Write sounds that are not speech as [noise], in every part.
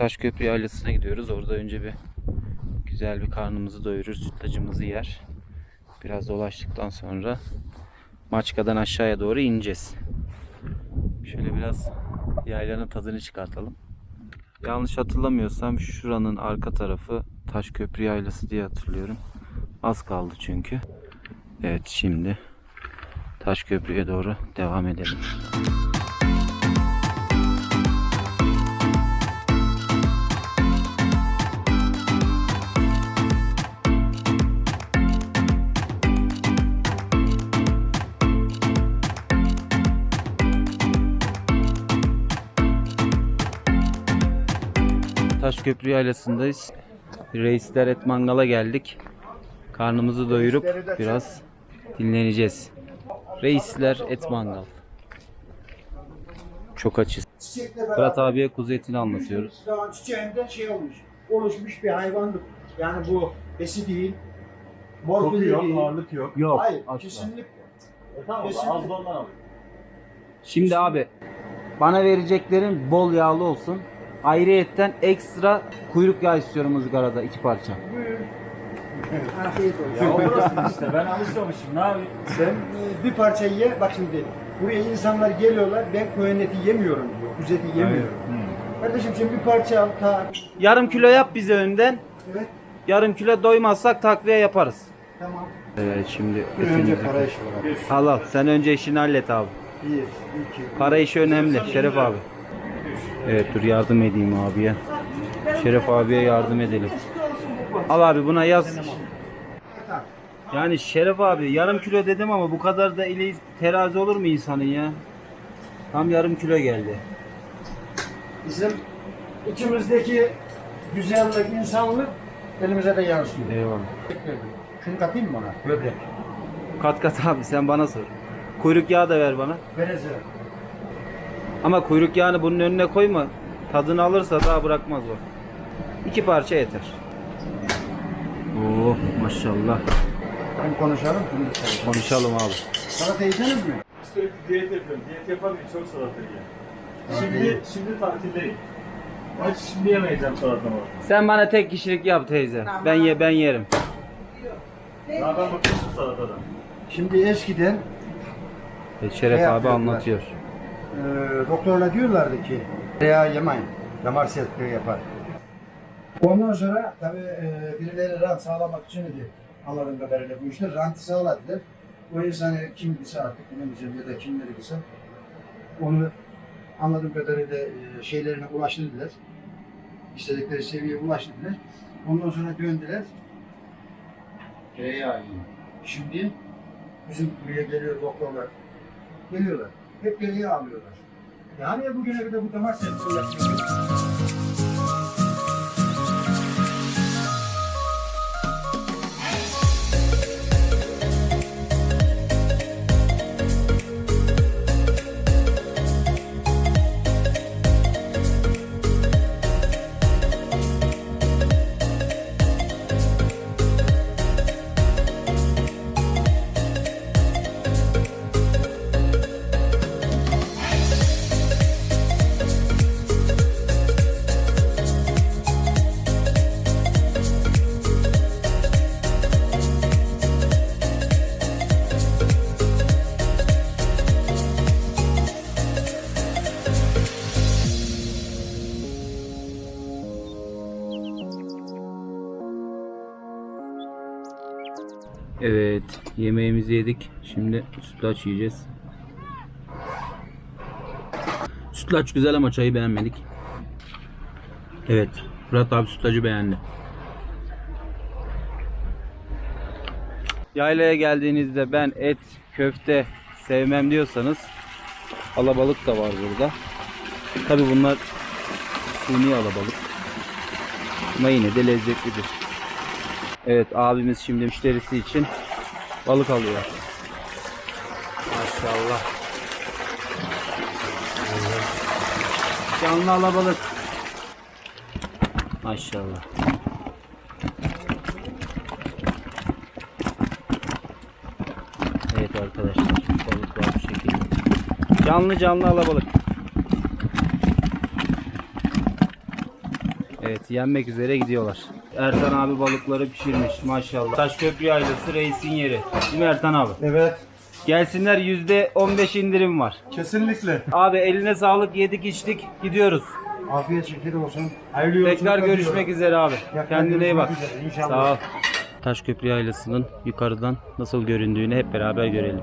Taşköprü Yaylası'na gidiyoruz. Orada önce bir güzel bir karnımızı doyurur, sütlacımızı yer. Biraz dolaştıktan sonra Maçka'dan aşağıya doğru ineceğiz. Şöyle biraz yaylanın tadını çıkartalım. Yanlış hatırlamıyorsam şuranın arka tarafı Taşköprü Yaylası diye hatırlıyorum. Az kaldı çünkü. Evet şimdi Taşköprü'ye doğru devam edelim. Taşköprü Yaylası'ndayız. Reisler et mangala geldik. Karnımızı doyurup biraz dinleneceğiz. Reisler et mangal. Çok açız. Fırat abiye kuzu etini anlatıyoruz. Çiçeğinde şey olmuş. Oluşmuş bir hayvanlık. Yani bu besi değil. Morfi Koku değil. yok, ağırlık yok. Yok Hayır, asla. kesinlikle. E tamam, Kesinlikle. az da ondan al. Şimdi abi bana vereceklerin bol yağlı olsun. Ayrıyetten ekstra kuyruk yağı istiyorum ızgarada iki parça. Afiyet olsun. Ya o burası işte, ben alışmamışım. Ne yapayım? Sen e, bir parça ye, bak şimdi buraya insanlar geliyorlar, ben koyun eti yemiyorum diyor, kuzu eti yemiyorum. Kardeşim sen bir parça al, ta. Yarım kilo yap bize önden. Evet, Yarım kilo doymazsak takviye yaparız. tamam. Evet şimdi Bir önce para işi var. abi. Al al sen önce işini hallet abi. Bir, iki, Para işi önemli Şeref abi. Evet dur yardım edeyim abiye. Şeref abiye yardım edelim. Al abi buna yaz. Yani Şeref abi yarım kilo dedim ama bu kadar da ili terazi olur mu insanın ya? Tam yarım kilo geldi. Bizim içimizdeki güzellik, insanlık elimize de yansıyor. Eyvallah. Şunu katayım mı ona? Böbrek. Kat kat abi sen bana sor. Kuyruk yağı da ver bana. Vereceğim. Ama kuyruk yağını bunun önüne koyma. Tadını alırsa daha bırakmaz o. İki parça yeter. Oh maşallah. Hem konuşalım, hem de konuşalım. Konuşalım abi. Salata yiyeceksiniz mi? Sürekli diyet yapıyorum. Diyet yaparken çok salata yiyorum. Şimdi, şimdi tatildeyim. Aç şimdi yemeyeceğim salatamı. Sen bana tek kişilik yap teyze. Ben ye ben yerim. Ya ben bakmıştım salatadan. Şimdi eskiden Evet, Şeref Ne abi yapıyorlar? anlatıyor. E, doktorlar diyorlardı ki tereyağı yemeyin. Damar sertliği yapar. Ondan sonra tabii e, birileri rant sağlamak için idi anladığım kadarıyla bu işler rantı sağladılar. O insanı kim bilse artık bilemeyeceğim ya da kimleri bilse onu anladığım kadarıyla e, şeylerine ulaştırdılar. İstedikleri seviyeye ulaştırdılar. Ondan sonra döndüler. Yiyin. Şimdi bizim buraya geliyor doktorlar. Geliyorlar. Hep tereyağı alıyorlar. Yani ya bugüne kadar bu damar sertliği yapmıyor. Evet yemeğimizi yedik. Şimdi sütlaç yiyeceğiz. Sütlaç güzel ama çayı beğenmedik. Evet Fırat abi sütlacı beğendi. Yaylaya geldiğinizde ben et, köfte sevmem diyorsanız alabalık da var burada. Tabi bunlar suni alabalık. Ama yine de lezzetlidir. Evet abimiz şimdi müşterisi için balık alıyor. Maşallah. Canlı alabalık. Maşallah. Evet arkadaşlar balıklar bu şekilde. Canlı canlı alabalık. Evet yenmek üzere gidiyorlar. Ertan abi balıkları pişirmiş maşallah. Taşköprü yaylası reisin yeri. Değil mi Ertan abi? Evet. Gelsinler %15 indirim var. Kesinlikle. Abi eline sağlık yedik içtik gidiyoruz. Afiyet şekeri olsun. Tekrar görüşmek üzere abi. Tekrar Kendine iyi bak. üzere, inşallah. Sağ ol. Taşköprü Yaylası'nın yukarıdan nasıl göründüğünü hep beraber görelim.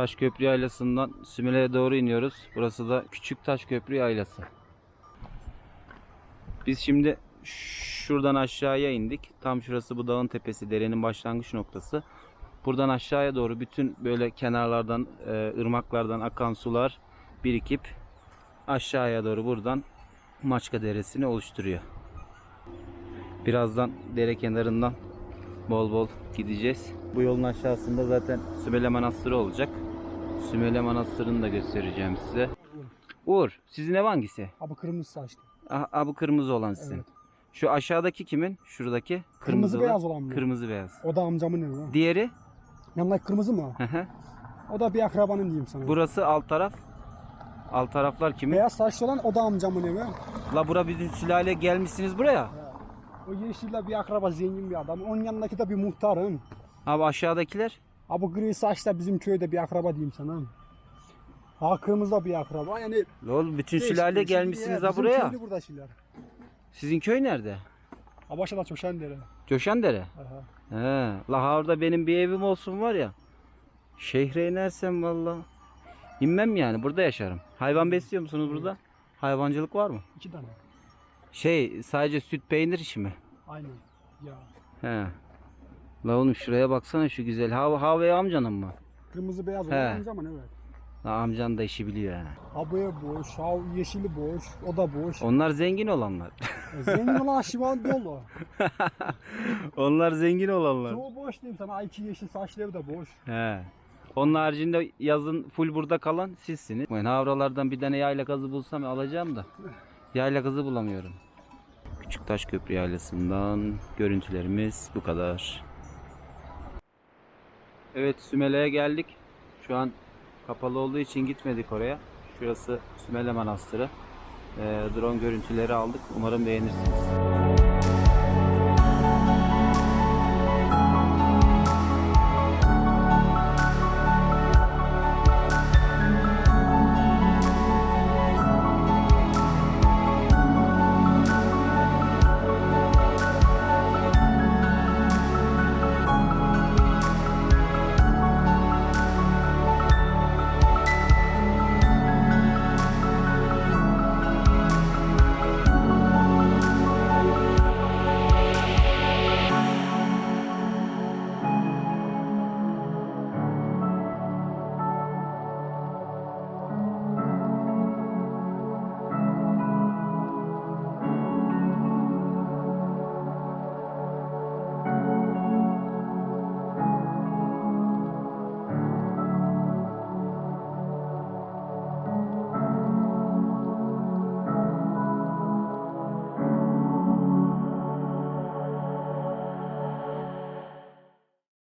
Taşköprü Yaylası'ndan Sümele'ye doğru iniyoruz. Burası da Küçük Taşköprü Yaylası. Biz şimdi şuradan aşağıya indik. Tam şurası bu dağın tepesi, derenin başlangıç noktası. Buradan aşağıya doğru bütün böyle kenarlardan, e, ırmaklardan akan sular birikip aşağıya doğru buradan Maçka Deresi'ni oluşturuyor. Birazdan dere kenarından bol bol gideceğiz. Bu yolun aşağısında zaten Sümele Manastırı olacak. Sümele Manastırı'nı da göstereceğim size. Uğur, sizin ev hangisi? Abi kırmızı saçlı. Ah, bu kırmızı olan sizin. Evet. Şu aşağıdaki kimin? Şuradaki Kırmızı olan. beyaz olan mı? Kırmızı beyaz. O da amcamın evi. ha. Diğeri? Yanındaki kırmızı mı? Hı hı. O da bir akrabanın diyeyim sana. Burası alt taraf. Alt taraflar kimin? Beyaz saçlı olan o da amcamın evi. La bura bizim sülale gelmişsiniz buraya. O yeşille bir akraba zengin bir adam. Onun yanındaki de bir muhtarın. Abi aşağıdakiler? Abi gri saçlı bizim köyde bir akraba diyeyim sana. Ha kırmızı da bir akraba. Yani oğlum bütün sülale gelmişsiniz ha Bizim buraya. köylü burada şeyler. Sizin köy nerede? Ha başta çoşan dere. Coşandere. Aha. He. La ha orada benim bir evim olsun var ya. Şehre inersem valla. İnmem yani burada yaşarım. Hayvan besliyor musunuz burada? Hayvancılık var mı? İki tane. Şey sadece süt peynir işi mi? Aynen. Ya. He. La oğlum şuraya baksana şu güzel. Hava Havaya amcanın mı? Kırmızı beyaz olan amcamın evet. La amcan da işi biliyor ha. Abi boş, ha yeşili boş, o da boş. Onlar zengin olanlar. E, Zengin olan [laughs] şivan dolu. [laughs] Onlar zengin olanlar. Çoğu boş diyeyim sana. İki yeşil saçlı ev de boş. He. Onun haricinde yazın full burada kalan sizsiniz. Ben havralardan bir tane yayla kazı bulsam alacağım da. Yayla kazı bulamıyorum. Küçüktaş Köprü Yaylası'ndan görüntülerimiz bu kadar. Evet Sümele'ye geldik. Şu an kapalı olduğu için gitmedik oraya. Şurası Sümele Manastırı. Ee, drone görüntüleri aldık. Umarım beğenirsiniz.